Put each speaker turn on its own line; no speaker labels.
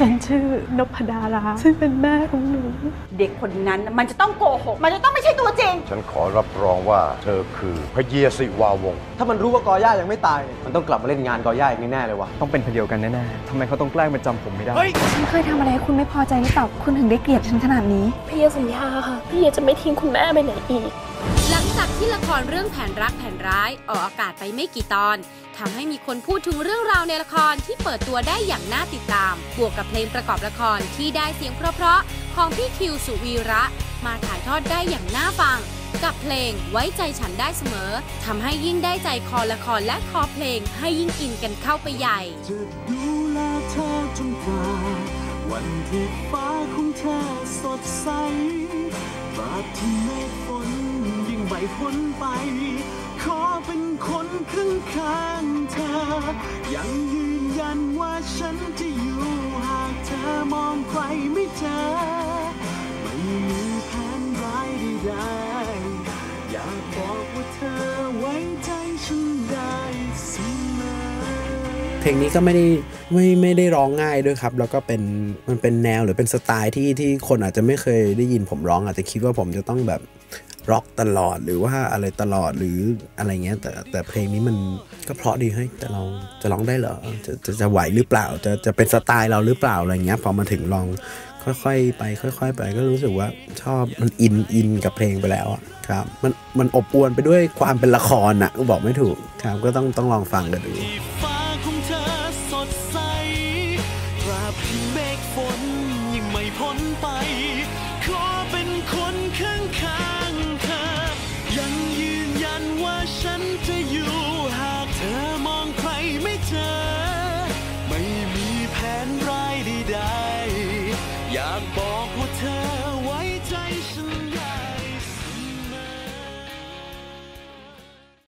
ฉันชื่อนพดาราซึ่งเป็นแม่ของหนู
เด็กคนนั้นน่ะมันจะต้องโกหก มันจะต้องไม่ใช่ตัวจริง
ฉันขอรับรองว่าเธอคือพระเยสิวาวงศ์
ถ้ามันรู้ว่ากอย่ายังไม่ตายเนี่ยมันต้องกลับมาเล่นงานกอย่าอีกแน่ๆเลยวะ
ต้องเป็นคนเดียวกันแน่ๆทำไมเขาต้องแกล้งมาจำผมไม่ได้
ฉันเคยทำอะไรให้คุณไม่พอใจหรือเปล่าคุณถึงได้เกลียดฉันขนาดนี้
พี่เอสัญญาค่ะ พี่เอจะไม่ทิ้งคุณแม่ไปไหนอีก
หลังจากที่ละครเรื่องแผนรักแผนร้ายออกอากาศไปไม่กี่ตอนทำให้มีคนพูดถึงเรื่องราวในละครที่เปิดตัวได้อย่างน่าติดตาม บวกกับเพลงประกอบละครที่ได้เสียงเพราะๆของพี่คิวสุวีระ มาถ่ายทอดได้อย่างน่าฟัง กับเพลงไว้ใจฉันได้เสมอทำให้ยิ่งได้ใจคอละครและคอเพลงให้ยิ่งอินกันเข้าไปใหญ่
จะดูแลเธอจนกว่าวันที่ฟ้าของเธอสดใสตราบที่ ยิ่งไหวพ้นไป ขอเป็นคนข้างข้างเธอ ยังยืนยันว่าฉันจะอยู่หากเธอมองใครไม่เจอ ไม่มีแผนร้ายใดๆอยากบอกว่าเธอไว้ใจฉันได้เสมอ
เพลงนี้ก็ไม่ได้ไม่ไม่ได้ร้องง่ายด้วยครับ แล้วก็เป็นมันเป็นแนวหรือเป็นสไตล์ที่ที่คนอาจจะไม่เคยได้ยินผมร้อง อาจจะคิดว่าผมจะต้องแบบ ร็อกตลอดหรือว่าอะไรตลอดหรืออะไรเงี้ย แต่แต่เพลงนี้มันก็เพราะดีเฮ้ยแต่เราจะร้องได้เหรอจะจะจะไหวหรือเปล่า จะจะเป็นสไตล์เราหรือเปล่าอะไรเงี้ยพอมาถึงลองค่อยๆไป ค่อย ๆ ไปก็รู้สึกว่าชอบมันอินอินกับเพลงไปแล้วครับมันมันอบอวลไปด้วยความเป็นละครอะบอกไม่ถูกครับก็ต้องต้องลองฟังกันดู
ฝนยังไม่พ้นไป ขอเป็ากบอกว่าเธอ